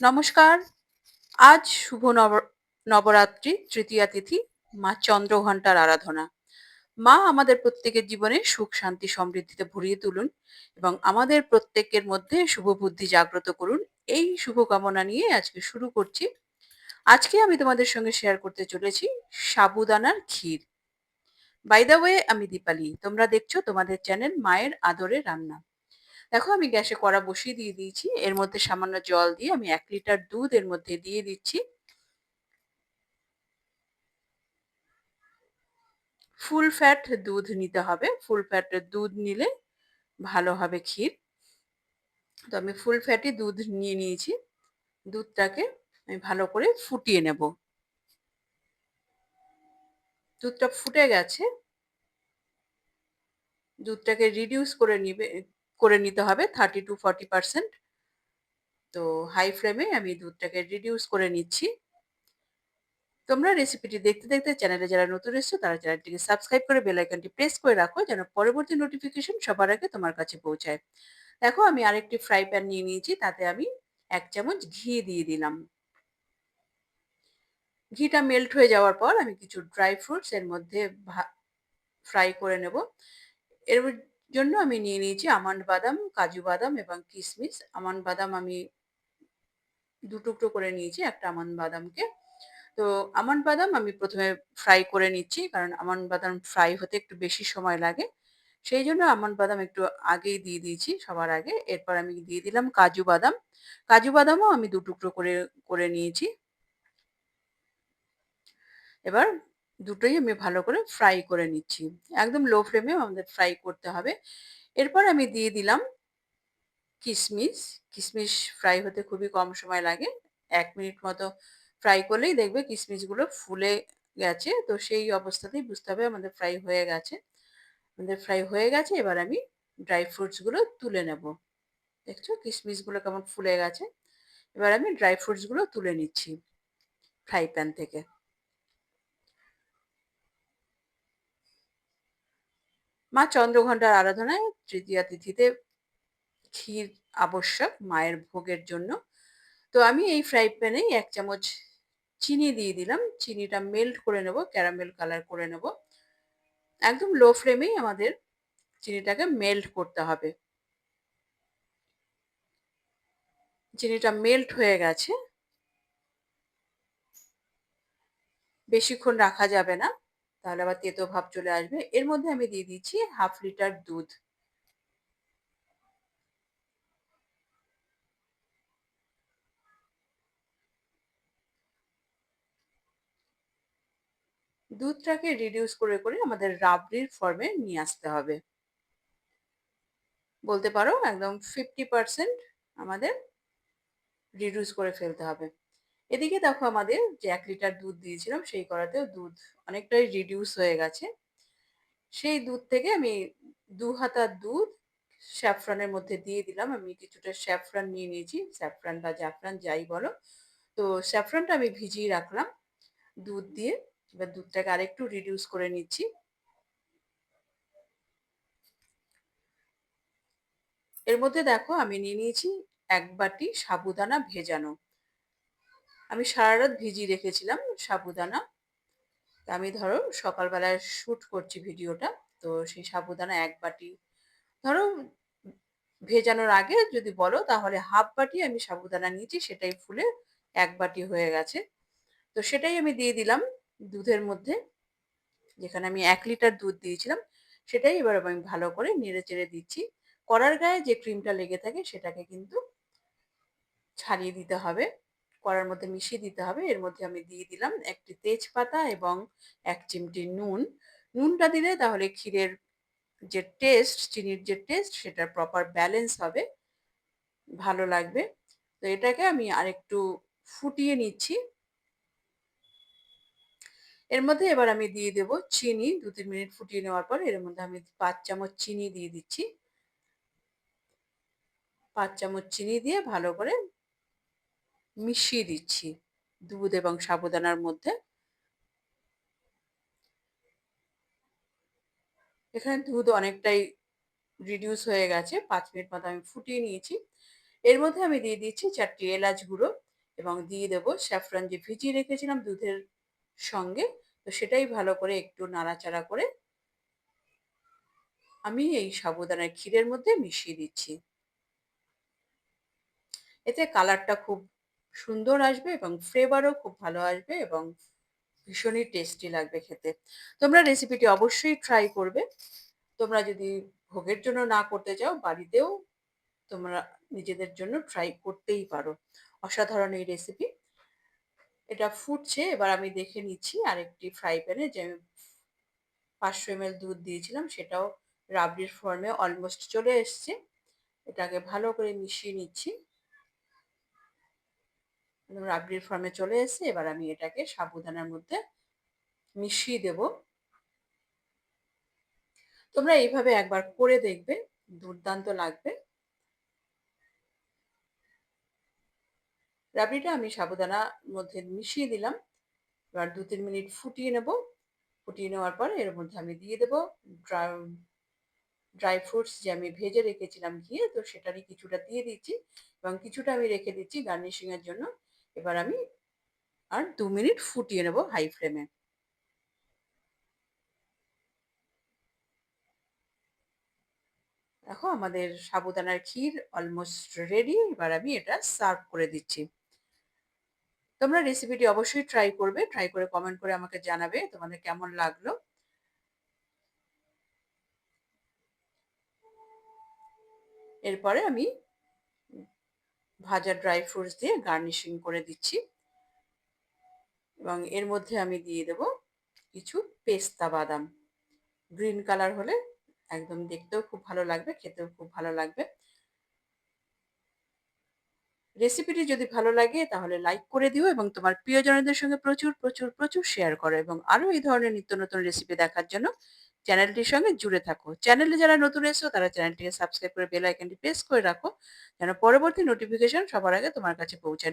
নমস্কার। আজ শুভ নব, নবরাত্রি, তৃতীয়া তিথি, মা চন্দ্রঘণ্টার আরাধনা। মা আমাদের প্রত্যেকের জীবনে সুখ, শান্তি, সমৃদ্ধিতে ভরিয়ে তুলুন এবং আমাদের প্রত্যেকের মধ্যে শুভ বুদ্ধি জাগ্রত করুন। এই শুভ কামনা নিয়ে আজকে শুরু করছি। আজকে আমি তোমাদের সঙ্গে শেয়ার করতে চলেছি সাবুদানার ক্ষীর। বাই দ্য ওয়ে আমি দীপালি। তোমরা দেখছ তোমাদের চ্যানেল মায়ের আদরে রান্না। দেখো আমি গ্যাসে কড়া বসিয়ে দিয়ে দিয়েছি। এর মধ্যে সামান্য জল দিয়ে আমি এক লিটার দুধ এর মধ্যে দিয়ে দিচ্ছি। ফুল ফ্যাট দুধ নিতে হবে। ফুল ফ্যাটের দুধ নিলে ভালো হবে ক্ষীর। তো আমি ফুল ফ্যাটি দুধ নিয়ে নিয়েছি। দুধটাকে আমি ভালো করে ফুটিয়ে নেব। দুধটা ফুটে গেছে। দুধটাকে রিডিউস করে নিবে করে নিতে হবে থার্টি টু ফর্টি পার্সেন্ট তো হাই ফ্লেমে আমি দুধটাকে রিডিউস করে নিচ্ছি। তোমরা রেসিপিটি দেখতে দেখতে চ্যানেলে যারা নতুন এসছো, তারা চ্যানেলটিকে সাবস্ক্রাইব করে বেল আইকনটি প্রেস করে রাখো, যেন পরবর্তী নোটিফিকেশন সবার আগে তোমার কাছে পৌঁছায়। দেখো, আমি আরেকটি ফ্রাই প্যান নিয়ে নিয়েছি, তাতে আমি এক চামচ ঘি দিয়ে দিলাম। ঘিটা মেল্ট হয়ে যাওয়ার পর আমি কিছু ড্রাই ফ্রুটস এর মধ্যে ফ্রাই করে নেব। এর জন্য আমি নিয়ে নিয়েছি আমন্ড বাদাম, কাজু বাদাম এবং কিশমিশ আমন্ড বাদাম আমি দু টুকরো করে নিয়েছি, একটা আমন্ড বাদামকে। তো আমন্ড বাদাম আমি প্রথমে ফ্রাই করে নিচ্ছি, কারণ আমন্ড বাদাম ফ্রাই হতে একটু বেশি সময় লাগে। সেই জন্য আমন্ড বাদাম একটু আগেই দিয়ে দিয়েছি সবার আগে। এরপর আমি দিয়ে দিলাম কাজু বাদাম। কাজু বাদামও আমি দু টুকরো করে করে নিয়েছি। এবার দুটোই আমি ভালো করে ফ্রাই করে নিচ্ছি। একদম লো ফ্লেমে আমাদের ফ্রাই করতে হবে। এরপর আমি দিয়ে দিলাম কিশমিশ কিশমিশ ফ্রাই হতে খুবই কম সময় লাগে। এক মিনিট মতো ফ্রাই করলেই দেখবে কিশমিশগুলো ফুলে গেছে। তো সেই অবস্থাতেই বুঝতে হবে আমাদের ফ্রাই হয়ে গেছে। আমাদের ফ্রাই হয়ে গেছে, এবার আমি ড্রাই ফ্রুটসগুলো তুলে নেব। দেখছ কিশমিশগুলো কেমন ফুলে গেছে? এবার আমি ড্রাই ফ্রুটসগুলো তুলে নিচ্ছি ফ্রাই প্যান থেকে। মা চন্দ্রঘণ্টার আরাধনায় তৃতীয়া তিথিতে ক্ষীর আবশ্যক মায়ের ভোগের জন্য। তো আমি এই ফ্রাই প্যানেই এক চামচ চিনি দিয়ে দিলাম। চিনিটা মেল্ট করে নেব ক্যারামেল কালার করে নেব। একদম লো ফ্লেমেই আমাদের চিনিটাকে মেল্ট করতে হবে। চিনিটা মেল্ট হয়ে গেছে। বেশিক্ষণ রাখা যাবে না। তাহলে আবার তেতো ভাব চলে আসবে। এর মধ্যে আমি দিয়ে দিচ্ছি হাফ লিটার দুধ। দুধটাকে রিডিউস করে করে আমাদের রাবড়ির ফর্মে নিয়ে আসতে হবে। বলতে পারো একদম ফিফটি পার্সেন্ট আমাদের রিডিউস করে ফেলতে হবে। এদিকে দেখো আমাদের যে এক লিটার দুধ দিয়েছিলাম, সেই করাতেও দুধ অনেকটাই রিডিউস হয়ে গেছে। সেই দুধ থেকে আমি দু হাতা দুধ স্যাফরানের মধ্যে দিয়ে দিলাম। আমি কিছুটা স্যাফরান নিয়ে নিয়েছি, স্যাফরান বা জাফরান যাই বলো। তো স্যাফরানটা আমি ভিজিয়ে রাখলাম দুধ দিয়ে। এবার দুধটাকে আরেকটু রিডিউস করে নিচ্ছি। এর মধ্যে দেখো আমি নিয়ে নিয়েছি এক বাটি সাবুদানা ভেজানো। আমি সারা রাত ভিজিয়ে রেখেছিলাম সাবুদানা। তা আমি ধরো সকালবেলায় শ্যুট করছি ভিডিওটা, তো সেই সাবুদানা এক বাটি। ধরো ভেজানোর আগে যদি বলো তাহলে হাফ বাটি আমি সাবুদানা নিয়েছি, সেটাই ফুলে এক বাটি হয়ে গেছে। তো সেটাই আমি দিয়ে দিলাম দুধের মধ্যে, যেখানে আমি এক লিটার দুধ দিয়েছিলাম। সেটাই এবার আমি ভালো করে নেড়ে চেড়ে দিচ্ছি। কড়ার গায়ে যে ক্রিমটা লেগে থাকে সেটাকে কিন্তু ছাড়িয়ে দিতে হবে। কড়ার মধ্যে মিশিয়ে দিতে হবে। এর মধ্যে আমি দিয়ে দিলাম একটি তেজপাতা এবং এক চিমটি নুন। নুনটা দিলে তাহলে ক্ষীরের যে টেস্ট চিনির যে টেস্ট সেটার প্রপার ব্যালেন্স হবে। ভালো লাগবে। তো এটাকে আমি আরেকটু ফুটিয়ে নিচ্ছি। এর মধ্যে এবার আমি দিয়ে দেব চিনি। দু তিন মিনিট ফুটিয়ে নেওয়ার পর এর মধ্যে আমি পাঁচ চামচ চিনি দিয়ে দিচ্ছি। পাঁচ চামচ চিনি দিয়ে ভালো করে মিশিয়ে দিচ্ছি দুধ এবং সাবুদানার মধ্যে। এখানে দুধ অনেকটাই রিডিউস হয়ে গেছে, পাঁচ মিনিট মতো আমি ফুটিয়ে নিয়েছি। এর মধ্যে আমি দিয়ে দিচ্ছি চারটি এলাচ গুঁড়ো এবং দিয়ে দেবো স্যাফরন যে ভিজিয়ে রেখেছিলাম দুধের সঙ্গে, তো সেটাই ভালো করে একটু নাড়াচাড়া করে আমি এই সাবুদানার ক্ষীরের মধ্যে মিশিয়ে দিচ্ছি। এতে কালারটা খুব সুন্দর আসবে এবং ফ্লেভারও খুব ভালো আসবে এবং ভীষণই টেস্টি লাগবে খেতে। তোমরা রেসিপিটি অবশ্যই ট্রাই করবে। তোমরা যদি ভোগের জন্য না করতে চাও, বাড়িতেও তোমরা নিজেদের জন্য ট্রাই করতেই পারো। অসাধারণ এই রেসিপি এটা ফুটছে, এবার আমি দেখে নিচ্ছি আরেকটি ফ্রাই প্যানে যে আমি পাঁচশো এম দুধ দিয়েছিলাম, সেটাও রাবড়ির ফর্মে অলমোস্ট চলে এসছে। এটাকে ভালো করে মিশিয়ে নিচ্ছি। রাবড়ির ফর্মে চলে এসছে। এবার আমি এটাকে সাবুদানার মধ্যে মিশিয়ে দেব। তোমরা এইভাবে একবার করে দেখবে, দুর্দান্ত লাগবে। রাবড়িটা আমি সাবুদানার মধ্যে মিশিয়ে দিলাম। এবার দু তিন মিনিট ফুটিয়ে নেব। ফুটিয়ে নেওয়ার পর এর মধ্যে আমি দিয়ে দেবো ড্রাই ফ্রুটস যে আমি ভেজে রেখেছিলাম ঘিয়ে, তো সেটারই কিছুটা দিয়ে দিচ্ছি। এবং কিছুটা আমি রেখে দিচ্ছি গার্নিশিংয়ের জন্য। এবার আমি আর দু মিনিট ফুটিয়ে নেব হাই ফ্লেমে দেখো আমাদের সাবুদানার ক্ষীর অলমোস্ট রেডি এবার আমি এটা সার্ভ করে দিচ্ছি। তোমরা রেসিপিটি অবশ্যই ট্রাই করবে ট্রাই করে কমেন্ট করে আমাকে জানাবে তোমাদের কেমন লাগল। এরপরে আমি ভাজা ড্রাই ফ্রুটস দিয়ে গার্নিশিং করে দিচ্ছি। এবং এর মধ্যে আমি দিয়ে দেব কিছু পেস্তা বাদাম। গ্রিন কালার হলে একদম দেখতেও খুব ভালো লাগবে, খেতেও খুব ভালো লাগবে। রেসিপিটি যদি ভালো লাগে তাহলে লাইক করে দিও এবং তোমার প্রিয়জনদের সঙ্গে প্রচুর প্রচুর প্রচুর শেয়ার করো এবং আরও এই ধরনের নিত্য নতুন রেসিপি দেখার জন্য চ্যানেলটির সঙ্গে জুড়ে থাকো। চ্যানেলে যারা নতুন এসো তারা চ্যানেলটিকে সাবস্ক্রাইব করে বেল আইকনটি প্রেস করে রাখো, যেন পরবর্তী নোটিফিকেশন সবার আগে তোমার কাছে পৌঁছায়।